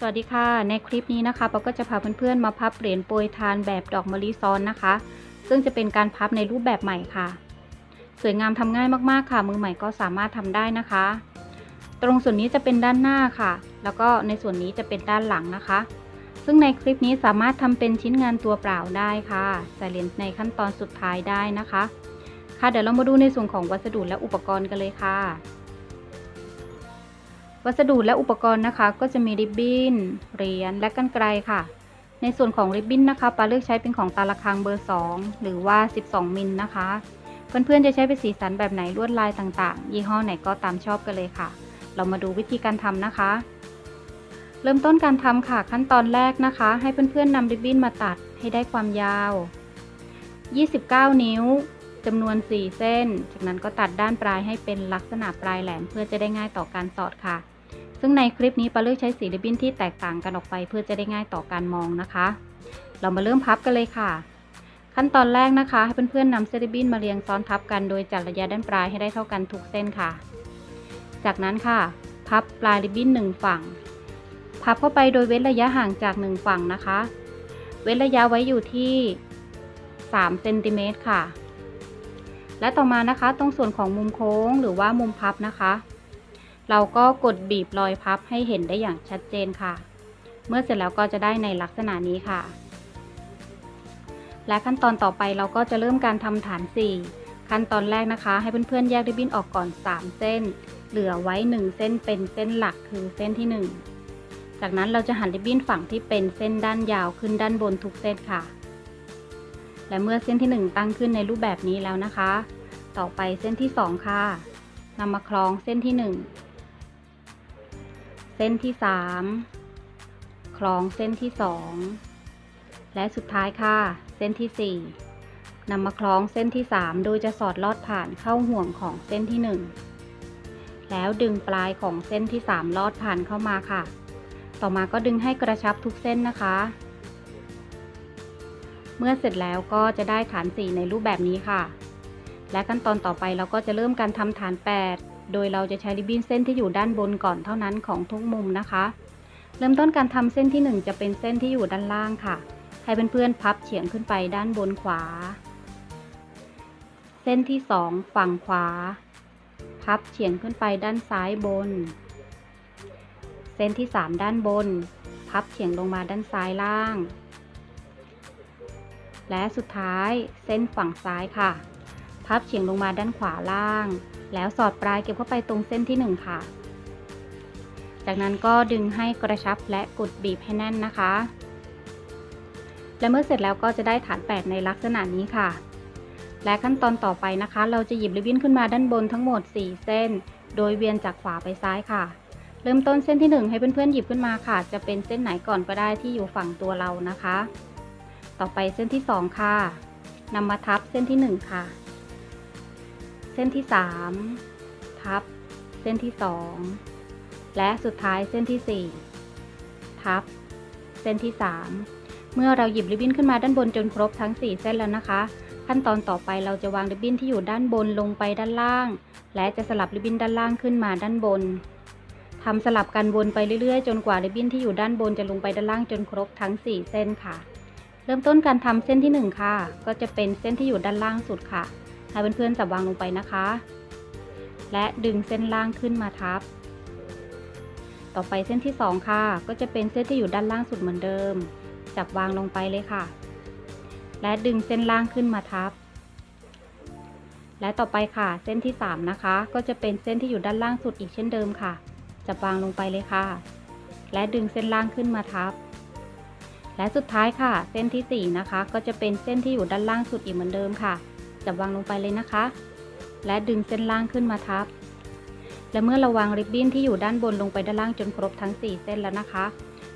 สวัสดีค่ะ ในคลิปนี้นะคะปาก็จะพาเพื่อนๆมาพับเหรียญโปรยทานแบบดอกมะลิซ้อนนะคะ ซึ่งจะเป็นการพับในรูปแบบใหม่ค่ะ สวยงามทำง่ายมากๆค่ะ มือใหม่ก็สามารถทำได้นะคะ ตรงส่วนนี้จะเป็นด้านหน้าค่ะ แล้วก็ในส่วนนี้จะเป็นด้านหลังนะคะ ซึ่งในคลิปนี้สามารถทำเป็นชิ้นงานตัวเปล่าได้ค่ะใส่เหรียญในขั้นตอนสุดท้ายได้นะคะ ค่ะเดี๋ยวเรามาดูในส่วนของวัสดุและอุปกรณ์กันเลยค่ะ วัสดุและอุปกรณ์นะคะ ก็จะมีริบบิ้นเหรียญและกันไกรค่ะ ในส่วนของริบบิ้นนะคะปลาเลือกใช้เป็นของตาละคังเบอร์ 2 หรือว่า 12 มิลนะคะ เพื่อนๆจะใช้เป็นสีสันแบบไหนลวดลายต่างๆ ยี่ห้อไหนก็ตามชอบกันเลยค่ะ เรามาดูวิธีการทำนะคะ เริ่มต้นการทำค่ะขั้นตอนแรกนะคะ ให้เพื่อนๆนำริบบิ้นมาตัดให้ได้ความยาว 29 นิ้วจำนวน 4 เส้น จากนั้นก็ตัดด้านปลายให้เป็นลักษณะปลายแหลมเพื่อจะได้ง่ายต่อการสอดค่ะ ซึ่งในคลิปนี้ปลาเลือกใช้สีริบบิ้นที่แตกต่างกันออกไปเพื่อจะได้ง่ายต่อการมองนะคะ เรามาเริ่มพับกันเลยค่ะ ขั้นตอนแรกนะคะ ให้เพื่อนๆนำเส้นริบบิ้นมาเรียงซ้อนทับกันโดยจัดระยะด้านปลายให้ได้เท่ากันทุกเส้นค่ะ จากนั้นค่ะ พับปลายริบบิ้นหนึ่งฝั่ง พับเข้าไปโดยเว้นระยะห่างจากหนึ่งฝั่งนะคะ เว้นระยะไว้อยู่ที่3เซนติเมตรค่ะ และต่อมานะคะ ตรงส่วนของมุมโค้งหรือว่ามุมพับนะคะ เราก็กดบีบรอยพับให้เห็นได้อย่างชัดเจนค่ะ เมื่อเสร็จแล้วก็จะได้ในลักษณะนี้ค่ะ และขั้นตอนต่อไปเราก็จะเริ่มการทำฐาน 4 ขั้นตอนแรกนะคะ ให้เพื่อนๆแยกริบบิ้นออกก่อน 3 เส้น เหลือไว้ 1 เส้นเป็นเส้นหลักคือเส้นที่ 1 จากนั้นเราจะหันริบบิ้นฝั่งที่เป็นเส้นด้านยาวขึ้นด้านบนทุกเส้นค่ะ และเมื่อเส้นที่ 1 ตั้งขึ้นในรูปแบบนี้แล้วนะคะ ต่อไปเส้นที่ 2 ค่ะนำมาคล้องเส้นที่ 1 เส้นที่ 3 คล้องเส้นที่ 2 และสุดท้ายค่ะ เส้นที่ 4นำมาคล้องเส้นที่ 3 โดยจะสอดลอดผ่านเข้าห่วงของเส้นที่ 1 แล้วดึงปลายของเส้นที่ 3 ลอดผ่านเข้ามาค่ะ ต่อมาก็ดึงให้กระชับทุกเส้นนะคะ เมื่อเสร็จแล้วก็จะได้ฐาน 4 ในรูปแบบนี้ค่ะ และขั้นตอนต่อไปเราก็จะเริ่มการทำฐาน 8 โดยเราจะใช้ริบบิ้นเส้นที่อยู่ด้านบนก่อนเท่านั้นของทุกมุมนะคะ เริ่มต้นการทำเส้นที่ 1 จะเป็นเส้นที่อยู่ด้านล่างค่ะ ให้เพื่อนๆพับเฉียงขึ้นไปด้านบนขวา เส้นที่ 2 ฝั่งขวา พับเฉียงขึ้นไปด้านซ้ายบน เส้นที่ 3 ด้านบน พับเฉียงลงมาด้านซ้ายล่าง และสุดท้ายเส้นฝั่งซ้ายค่ะ พับเฉียงลงมาด้านขวาล่าง แล้วสอดปลายเก็บเข้าไปตรงเส้นที่ 1 ค่ะ จากนั้นก็ดึงให้กระชับและกดบีบให้แน่นนะคะ และเมื่อเสร็จแล้วก็จะได้ฐาน8ในลักษณะนี้ค่ะ และขั้นตอนต่อไปนะคะ เราจะหยิบริบบิ้นขึ้นมาด้านบนทั้งหมด 4 เส้น โดยเวียนจากขวาไปซ้ายค่ะ เริ่มต้นเส้นที่ 1 ให้เพื่อนๆหยิบขึ้นมาค่ะ จะเป็นเส้นไหนก่อนก็ได้ที่อยู่ฝั่งตัวเรานะคะ ต่อไปเส้นที่ 2 ค่ะนำมาทับเส้นที่ 1 ค่ะ เส้นที่ 3 ทับ เส้นที่ 2 และสุดท้ายเส้นที่ 4 ทับ เส้นที่ 3 เมื่อเราหยิบริบบิ้นขึ้นมาด้านบนจนครบทั้ง 4 เส้นแล้วนะคะ ขั้นตอนต่อไปเราจะวางริบบิ้นที่อยู่ด้านบนลงไปด้านล่าง และจะสลับริบบิ้นด้านล่างขึ้นมาด้านบนทำสลับกันวนไปเรื่อยๆ จนกว่าริบบิ้นที่อยู่ด้านบนจะลงไปด้านล่างจนครบทั้ง 4 เส้นค่ะ เริ่มต้นการทำเส้นที่ 1 ค่ะ ก็จะเป็นเส้นที่อยู่ด้านล่างสุดค่ะ ให้เพื่อนๆจับวางลงไปนะคะ และดึงเส้นล่างขึ้นมาทับ ต่อไปเส้นที่ 2 ค่ะ ก็จะเป็นเส้นที่อยู่ด้านล่างสุดเหมือนเดิม จับวางลงไปเลยค่ะ และดึงเส้นล่างขึ้นมาทับ และต่อไปค่ะ เส้นที่ 3 นะคะ ก็จะเป็นเส้นที่อยู่ด้านล่างสุดอีกเช่นเดิมค่ะ จับวางลงไปเลยค่ะ และดึงเส้นล่างขึ้นมาทับและสุดท้ายค่ะ เส้นที่ 4 นะคะ ก็จะเป็นเส้นที่อยู่ด้านล่างสุดอีกเหมือนเดิมค่ะ จับวางลงไปเลยนะคะ และดึงเส้นล่างขึ้นมาทับ และเมื่อเราวางริบบิ้นที่อยู่ด้านบนลงไปด้านล่างจนครบทั้ง 4 เส้นแล้วนะคะ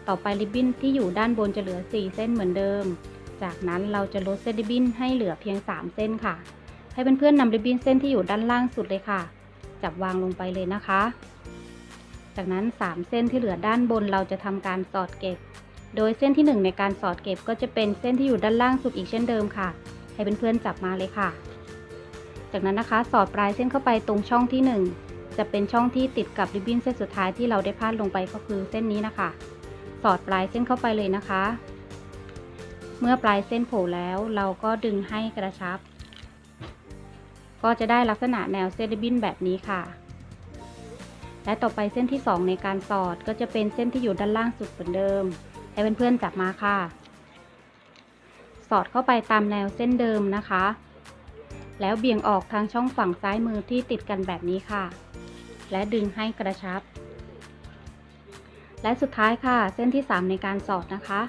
ต่อไปริบบิ้นที่อยู่ด้านบนจะเหลือ 4 เส้นเหมือนเดิม จากนั้นเราจะลดเส้นริบบิ้นให้เหลือเพียง 3 เส้นค่ะ ให้เพื่อนๆนำริบบิ้นเส้นที่อยู่ด้านล่างสุดเลยค่ะ จับวางลงไปเลยนะคะ จากนั้น 3 เส้นที่เหลือด้านบนเราจะทำการสอดเก็บ โดยเส้นที่ 1 ในการสอดเก็บก็จะเป็นเส้นที่อยู่ด้านล่างสุดอีกเช่นเดิมค่ะ ให้เพื่อนๆจับมาเลยค่ะ จากนั้นนะคะสอดปลายเส้นเข้าไปตรงช่องที่ 1 จะเป็นช่องที่ติดกับริบบิ้นเส้นสุดท้ายที่เราได้พาดลงไปก็คือเส้นนี้นะคะ สอดปลายเส้นเข้าไปเลยนะคะ เมื่อปลายเส้นโผล่แล้วเราก็ดึงให้กระชับ ก็จะได้ลักษณะแนวเส้นริบบิ้นแบบนี้ค่ะและต่อไปเส้นที่ 2 ในการสอดก็จะเป็นเส้นที่อยู่ด้านล่างสุดเหมือนเดิม ให้เพื่อนๆจับมาค่ะ สอดเข้าไปตามแนวเส้นเดิมนะคะ แล้วเบี่ยงออกทางช่องฝั่งซ้ายมือที่ติดกันแบบนี้ค่ะ และดึงให้กระชับ และสุดท้ายค่ะ เส้นที่ 3 ในการสอดนะคะ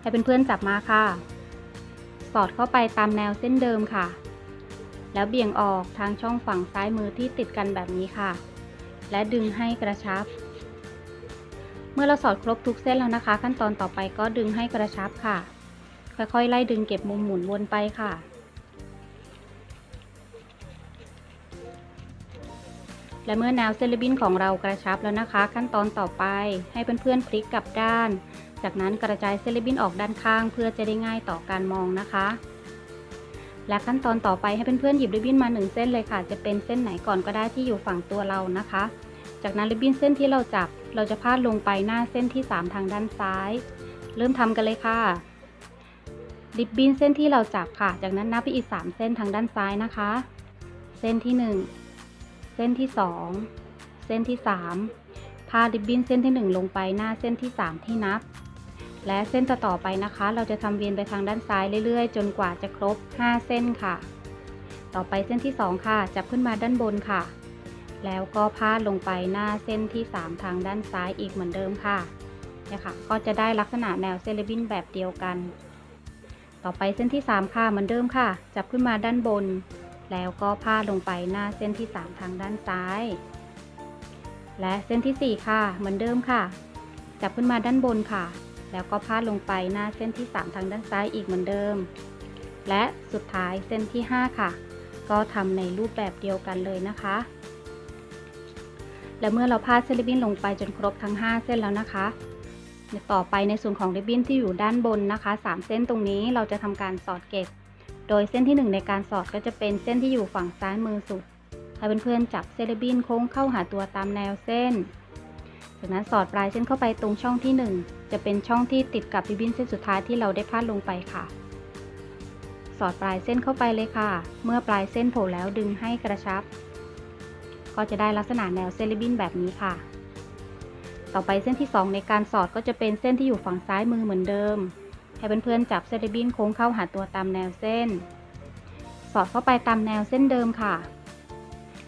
ให้เเพื่อนๆจับมาค่ะ สอดเข้าไปตามแนวเส้นเดิมค่ะ แล้วเบี่ยงออกทางช่องฝั่งซ้ายมือที่ติดกันแบบนี้ค่ะ และดึงให้กระชับเมื่อเราสอดครบทุกเส้นแล้วนะคะ ขั้นตอนต่อไปก็ดึงให้กระชับค่ะ ค่อยๆไล่ดึงเก็บมุมหมุนวนไปค่ะและเมื่อแนวเซลบินของเรากระชับแล้วนะคะ ขั้นตอนต่อไปให้เพื่อนๆพลิกกลับด้าน จากนั้นกระจายเซลบินออกด้านข้างเพื่อจะได้ง่ายต่อการมองนะคะ และขั้นตอนต่อไปให้เพื่อนๆหยิบริบบิ้นมา 1 เส้นเลยค่ะ จะเป็นเส้นไหนก่อนก็ได้ที่อยู่ฝั่งตัวเรานะคะ จากนั้นริบบิ้นเส้นที่เราจับ เราจะพาดลงไปหน้าเส้นที่ 3 ทางด้านซ้าย เริ่มทำกันเลยค่ะ ริบบิ้นเส้นที่เราจับค่ะ จากนั้นนับไปอีก 3 เส้นทางด้านซ้ายนะคะ เส้นที่ 1 เส้นที่ 2 เส้นที่ 3 พาดริบบิ้นเส้นที่ 1 ลงไปหน้าเส้นที่ 3 ที่นับ และเส้นต่อๆไปนะคะ เราจะทำเวียนไปทางด้านซ้ายเรื่อยๆ จนกว่าจะครบ 5 เส้นค่ะ ต่อไปเส้นที่ 2 ค่ะ จับขึ้นมาด้านบนค่ะ แล้วก็พาดลงไปหน้าเส้นที่ 3 ทางด้านซ้ายอีกเหมือนเดิมค่ะเนี่ยค่ะ ก็จะได้ลักษณะแนวเซเลบินแบบเดียวกัน ต่อไปเส้นที่ 3 ค่ะเหมือนเดิมค่ะ จับขึ้นมาด้านบน แล้วก็พาดลงไปหน้าเส้นที่ 3 ทางด้านซ้าย และเส้นที่ 4 ค่ะเหมือนเดิมค่ะ จับขึ้นมาด้านบนค่ะ แล้วก็พาดลงไปหน้าเส้นที่ 3 ทางด้านซ้ายอีกเหมือนเดิม และสุดท้ายเส้นที่ 5 ค่ะ ก็ทำในรูปแบบเดียวกันเลยนะคะ และเมื่อเราพาดเส้นริบบิ้นลงไปจนครบทั้ง 5 เส้นแล้วนะคะ ต่อไปในส่วนของริบบิ้นที่อยู่ด้านบนนะคะ 3 เส้นตรงนี้เราจะทำการสอดเก็บ โดยเส้นที่ 1 ในการสอดก็จะเป็นเส้นที่อยู่ฝั่งซ้ายมือสุดให้เพื่อนๆจับเส้นริบบิ้นโค้งเข้าหาตัวตามแนวเส้น จากนั้นสอดปลายเส้นเข้าไปตรงช่องที่ 1 จะเป็นช่องที่ติดกับริบบิ้นเส้นสุดท้ายที่เราได้พาดลงไปค่ะ สอดปลายเส้นเข้าไปเลยค่ะ เมื่อปลายเส้นโผล่แล้วดึงให้กระชับ ก็จะได้ลักษณะแนวเส้นริบบิ้นแบบนี้ค่ะ ต่อไปเส้นที่ 2 ในการสอดก็จะเป็นเส้นที่อยู่ฝั่งซ้ายมือเหมือนเดิม ให้เพื่อนๆจับเส้นริบินโค้งเข้าหาตัวตามแนวเส้น สอดเข้าไปตามแนวเส้นเดิมค่ะ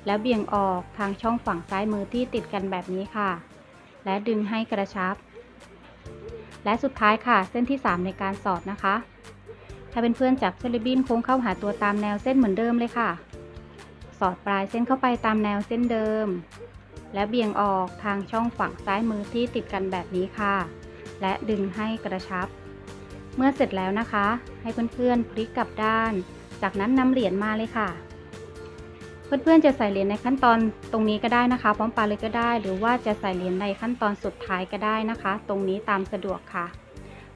แล้วเบี่ยงออกทางช่องฝั่งซ้ายมือที่ติดกันแบบนี้ค่ะ และดึงให้กระชับ และสุดท้ายค่ะ เส้นที่ 3 ในการสอดนะคะให้เพื่อนๆจับเส้นริบินโค้งเข้าหาตัวตามแนวเส้นเหมือนเดิมเลยค่ะ สอดปลายเส้นเข้าไปตามแนวเส้นเดิม และเบี่ยงออกทางช่องฝั่งซ้ายมือที่ติดกันแบบนี้ค่ะ และดึงให้กระชับ เมื่อเสร็จแล้วนะคะ ให้เพื่อนๆพลิกกลับด้าน จากนั้นนำเหรียญมาเลยค่ะ เพื่อนๆจะใส่เหรียญในขั้นตอนตรงนี้ก็ได้นะคะ พร้อมปาเลยก็ได้ หรือว่าจะใส่เหรียญในขั้นตอนสุดท้ายก็ได้นะคะ ตรงนี้ตามสะดวกค่ะ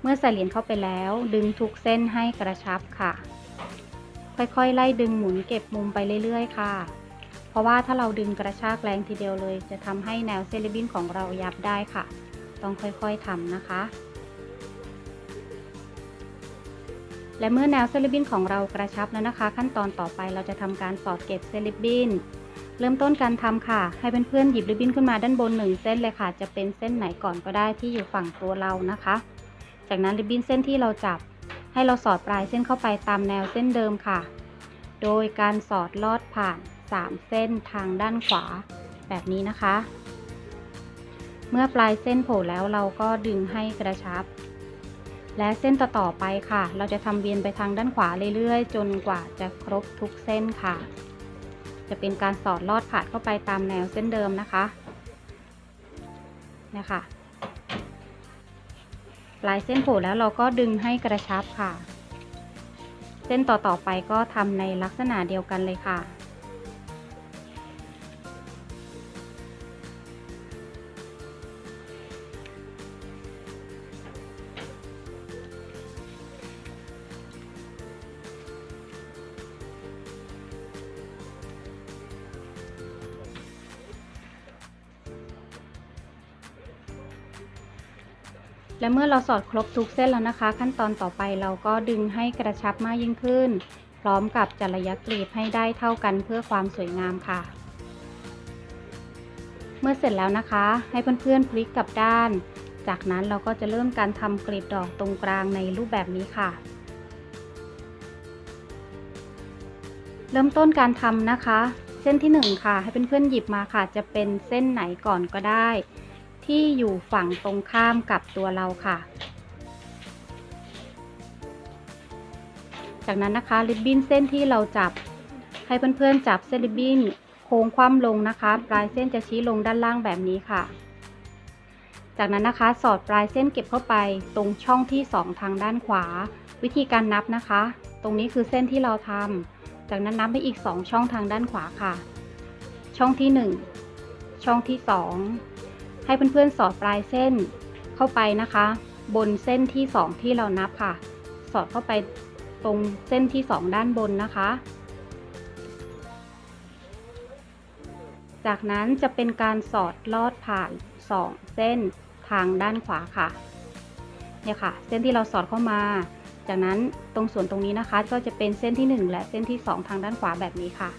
เมื่อใส่เหรียญเข้าไปแล้ว ดึงทุกเส้นให้กระชับค่ะ ค่อยๆ ไล่ดึงหมุนเก็บมุมไปเรื่อยๆ ค่ะ ราะว่าถ้าเราดึงกระชากแรงทีเดียวเลย จะทำให้แนวเซเลบินของเรายับได้ค่ะ ต้องค่อยๆทำนะคะ และเมื่อแนวเซเลบินของเรากระชับแล้วนะคะ ขั้นตอนต่อไปเราจะทำการสอดเก็บเซเลบินเริ่มต้นการทำค่ะ ให้เพื่อนๆหยิบริบบิ้นขึ้นมาด้านบนหนึ่งเส้นเลยค่ะ จะเป็นเส้นไหนก่อนก็ได้ที่อยู่ฝั่งตัวเรานะคะ จากนั้นริบบิ้นเส้นที่เราจับ ให้เราสอดปลายเส้นเข้าไปตามแนวเส้นเดิมค่ะ โดยการสอดลอดผ่าน 3 เส้นทางด้านขวาแบบนี้นะคะ เมื่อปลายเส้นโผล่แล้วเราก็ดึงให้กระชับ และเส้นต่อๆไปค่ะ เราจะทำเวียนไปทางด้านขวาเรื่อยๆ จนกว่าจะครบทุกเส้นค่ะ จะเป็นการสอดลอดผ่านเข้าไปตามแนวเส้นเดิมนะคะนี่ยค่ะปลายเส้นโผล่แล้วเราก็ดึงให้กระชับค่ะ เส้นต่อๆไปก็ทำในลักษณะเดียวกันเลยค่ะ และเมื่อเราสอดครบทุกเส้นแล้วนะคะ ขั้นตอนต่อไปเราก็ดึงให้กระชับมากยิ่งขึ้น พร้อมกับจัดระยะกรีบให้ได้เท่ากันเพื่อความสวยงามค่ะ เมื่อเสร็จแล้วนะคะ ให้เพื่อนๆพลิกกลับด้าน จากนั้นเราก็จะเริ่มการทำกรีบดอกตรงกลางในรูปแบบนี้ค่ะ เริ่มต้นการทำนะคะ เส้นที่ 1 ค่ะ ให้เพื่อนๆหยิบมาค่ะ จะเป็นเส้นไหนก่อนก็ได้ ที่อยู่ฝั่งตรงข้ามกับตัวเราค่ะ จากนั้นนะคะริบบิ้นเส้นที่เราจับให้เพื่อนๆจับเส้นริบบิ้นโค้งคว่ำลงนะคะ ปลายเส้นจะชี้ลงด้านล่างแบบนี้ค่ะ จากนั้นนะคะสอดปลายเส้นเก็บเข้าไปตรงช่องที่ 2 ทางด้านขวา วิธีการนับนะคะ ตรงนี้คือเส้นที่เราทำจากนั้นนับไปอีก 2 ช่องทางด้านขวาค่ะ ช่องที่ 1 ช่องที่ 2 ให้เพื่อนๆสอดปลายเส้นเข้าไปนะคะ บนเส้นที่ 2 ที่เรานับค่ะ สอดเข้าไปตรงเส้นที่ 2 ด้านบนนะคะ จากนั้นจะเป็นการสอดลอดผ่าน 2 เส้นทางด้านขวาค่ะเนี่ยค่ะ เส้นที่เราสอดเข้ามา จากนั้นตรงส่วนตรงนี้นะคะ ก็จะเป็นเส้นที่ 1 และเส้นที่ 2 ทางด้านขวาแบบนี้ค่ะ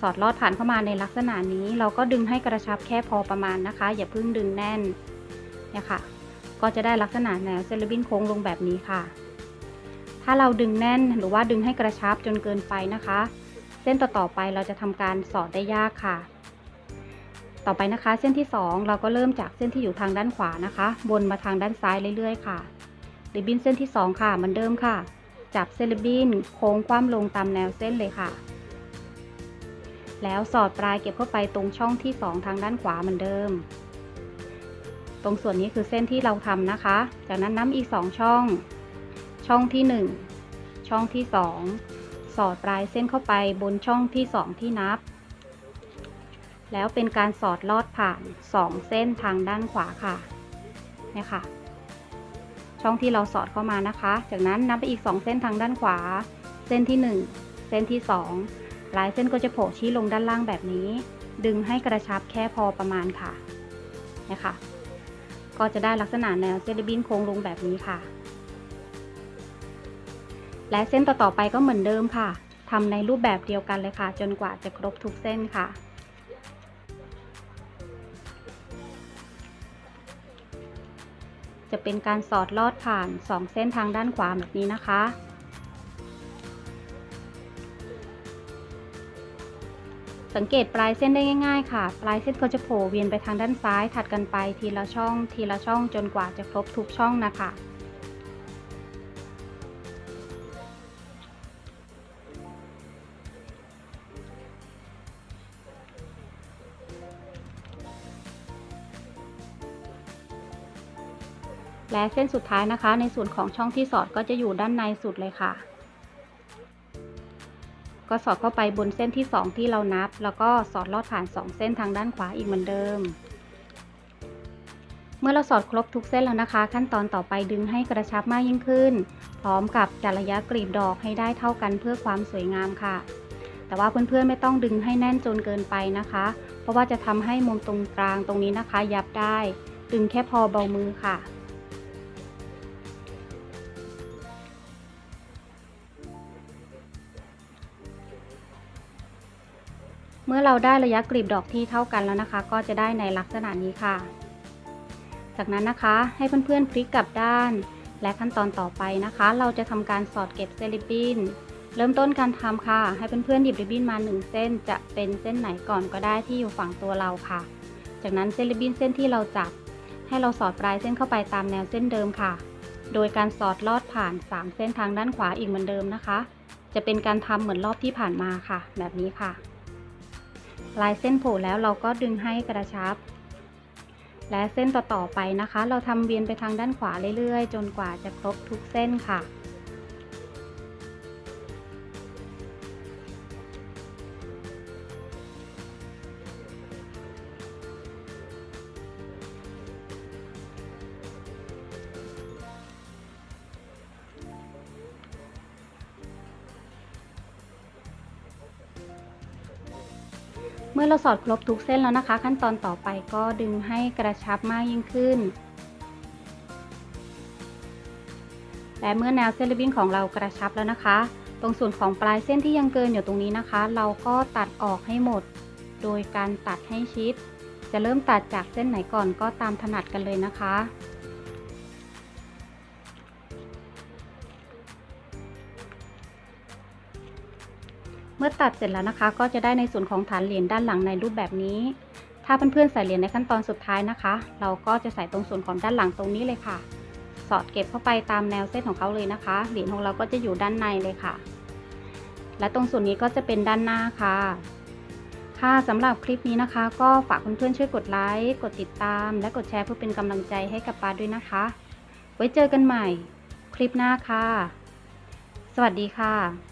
สอดลอดผ่านเข้ามาในลักษณะนี้ เราก็ดึงให้กระชับแค่พอประมาณนะคะ อย่าเพิ่งดึงแน่นเนี่ยค่ะ ก็จะได้ลักษณะแนวเซลบินโค้งลงแบบนี้ค่ะ ถ้าเราดึงแน่นหรือว่าดึงให้กระชับจนเกินไปนะคะ เส้นต่อๆไปเราจะทำการสอดได้ยากค่ะ ต่อไปนะคะ เส้นที่ 2 เราก็เริ่มจากเส้นที่อยู่ทางด้านขวานะคะ วนมาทางด้านซ้ายเรื่อยๆค่ะริบบินเส้นที่ 2 ค่ะเหมือนเดิมค่ะ จับเส้นริบบิ้นโค้งคว่ำลงตามแนวเส้นเลยค่ะ แล้วสอดปลายเก็บเข้าไปตรงช่องที่ 2 ทางด้านขวาเหมือนเดิม ตรงส่วนนี้คือเส้นที่เราทำนะคะ จากนั้นน้ำอีก 2 ช่อง ช่องที่ 1 ช่องที่ 2 สอดปลายเส้นเข้าไปบนช่องที่ 2 ที่นับ แล้วเป็นการสอดลอดผ่าน 2 เส้นทางด้านขวาค่ะเนี่ยค่ะ ช่องที่เราสอดเข้ามานะคะ จากนั้นนับไปอีก 2 เส้นทางด้านขวา เส้นที่ 1 เส้นที่ 2 ลายเส้นก็จะโผล่ชี้ลงด้านล่างแบบนี้ ดึงให้กระชับแค่พอประมาณค่ะนี่ยค่ะก็จะได้ลักษณะแนวเส้นบินโค้งลงแบบนี้ค่ะ และเส้นต่อๆไปก็เหมือนเดิมค่ะทำในรูปแบบเดียวกันเลยค่ะ จนกว่าจะครบทุกเส้นค่ะจะเป็นการสอดลอดผ่าน 2 เส้นทางด้านขวาแบบนี้นะคะ สังเกตปลายเส้นได้ง่ายๆ ค่ะ ปลายเส้นก็จะโผล่เวียนไปทางด้านซ้ายถัดกันไปทีละช่อง ทีละช่องจนกว่าจะครบทุกช่องนะคะและเส้นสุดท้ายนะคะ ในส่วนของช่องที่สอดก็จะอยู่ด้านในสุดเลยค่ะ ก็สอดเข้าไปบนเส้นที่ 2 ที่เรานับ แล้วก็สอดลอดผ่าน 2 เส้นทางด้านขวาอีกเหมือนเดิม เมื่อเราสอดครบทุกเส้นแล้วนะคะ ขั้นตอนต่อไปดึงให้กระชับมากยิ่งขึ้น พร้อมกับจัดระยะกรีบดอกให้ได้เท่ากันเพื่อความสวยงามค่ะ แต่ว่าเพื่อนๆไม่ต้องดึงให้แน่นจนเกินไปนะคะ เพราะว่าจะทำให้มุมตรงกลางตรงนี้นะคะ ยับได้ ดึงแค่พอเบามือค่ะ มื่อเราได้ระยะกลีบดอกที่เท่ากันแล้วนะคะ ก็จะได้ในลักษณะนี้ค่ะ จากนั้นนะคะให้เพื่อนๆพลิกกลับด้าน และขั้นตอนต่อไปนะคะ เราจะทำการสอดเก็บเซลิบบินเริ่มต้นการทำค่ะ ให้เพื่อนๆหยิบริบบิ้นมา 1 เส้น จะเป็นเส้นไหนก่อนก็ได้ที่อยู่ฝั่งตัวเราค่ะ จากนั้นเส้นริบบิ้นเส้นที่เราจับ ให้เราสอดปลายเส้นเข้าไปตามแนวเส้นเดิมค่ะ โดยการสอดลอดผ่าน 3 เส้นทางด้านขวาอีกเหมือนเดิมนะคะ จะเป็นการทำเหมือนรอบที่ผ่านมาค่ะ แบบนี้ค่ะ ลายเส้นโผล่แล้วเราก็ดึงให้กระชับ และเส้นต่อๆไปนะคะ เราทำเวียนไปทางด้านขวาเรื่อยๆ จนกว่าจะครบทุกเส้นค่ะ เมื่อเราสอดครบทุกเส้นแล้วนะคะ ขั้นตอนต่อไปก็ดึงให้กระชับมากยิ่งขึ้น และเมื่อแนวเส้นริบบิ้นของเรากระชับแล้วนะคะ ตรงส่วนของปลายเส้นที่ยังเกินอยู่ตรงนี้นะคะ เราก็ตัดออกให้หมด โดยการตัดให้ชิด จะเริ่มตัดจากเส้นไหนก่อนก็ตามถนัดกันเลยนะคะ เมื่อตัดเสร็จแล้วนะคะ ก็จะได้ในส่วนของฐานเหรียญด้านหลังในรูปแบบนี้ ถ้าเพื่อนๆใส่เหรียญในขั้นตอนสุดท้ายนะคะ เราก็จะใส่ตรงส่วนของด้านหลังตรงนี้เลยค่ะ สอดเก็บเข้าไปตามแนวเส้นของเขาเลยนะคะ เหรียญของเราก็จะอยู่ด้านในเลยค่ะ และตรงส่วนนี้ก็จะเป็นด้านหน้าค่ะ ค่ะสำหรับคลิปนี้นะคะ ก็ฝากเพื่อนๆช่วยกดไลค์กดติดตาม และกดแชร์เพื่อเป็นกำลังใจให้กับปาด้วยนะคะ ไว้เจอกันใหม่ คลิปหน้าค่ะ สวัสดีค่ะ